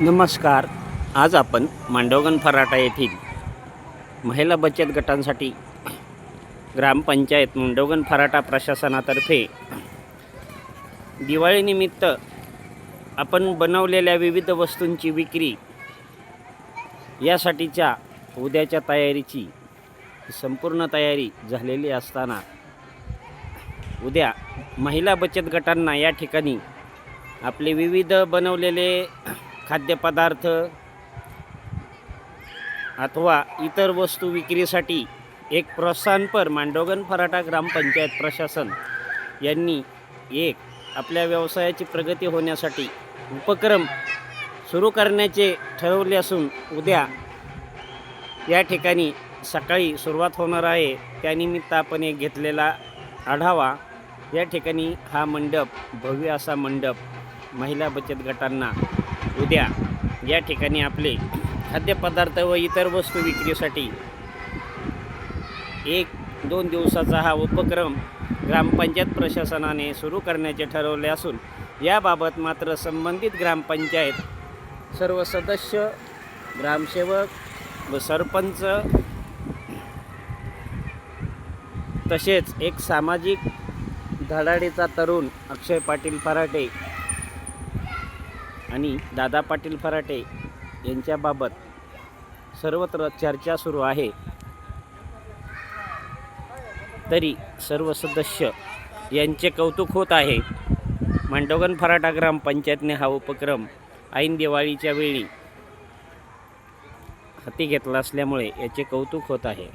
नमस्कार. आज आपण मांडवगण फराटा येथील महिला बचत गटांसाठी ग्रामपंचायत मांडवगण फराटा प्रशासनातर्फे दिवाळीनिमित्त आपण बनवलेल्या विविध वस्तूंची विक्री यासाठीच्या उद्याच्या तयारीची संपूर्ण तयारी झालेली असताना उद्या महिला बचत गटांना या ठिकाणी आपले विविध बनवलेले खाद्यपदार्थ अथवा इतर वस्तू विक्रीसाठी एक प्रोत्साहनपर मांडोगन फराटा ग्रामपंचायत प्रशासन यांनी एक आपल्या व्यवसायाची प्रगती होण्यासाठी उपक्रम सुरू करण्याचे ठरवले असून उद्या या ठिकाणी सकाळी सुरुवात होणार आहे. त्यानिमित्त आपण एक घेतलेला आढावा. या ठिकाणी हा मंडप भव्य असा मंडप महिला बचत गटांना उद्या या ठिकाणी आपले खाद्यपदार्थ व इतर वस्तू विक्रीसाठी एक दोन दिवसाचा हा उपक्रम ग्रामपंचायत प्रशासनाने सुरू करण्याचे ठरवले असून याबाबत मात्र संबंधित ग्रामपंचायत सर्व सदस्य ग्रामसेवक व सरपंच तसेच एक सामाजिक धडाडीचा तरुण अक्षय पाटील फराटे आणि दादा पाटील फराटे यांच्याबाबत सर्वत्र चर्चा सुरू आहे. तरी सर्व सदस्य यांचे कौतुक होत आहे. मांडोगन फराटा ग्रामपंचायतने हा उपक्रम ऐन दिवाळीच्या वेळी हाती घेतला असल्यामुळे याचे कौतुक होत आहे.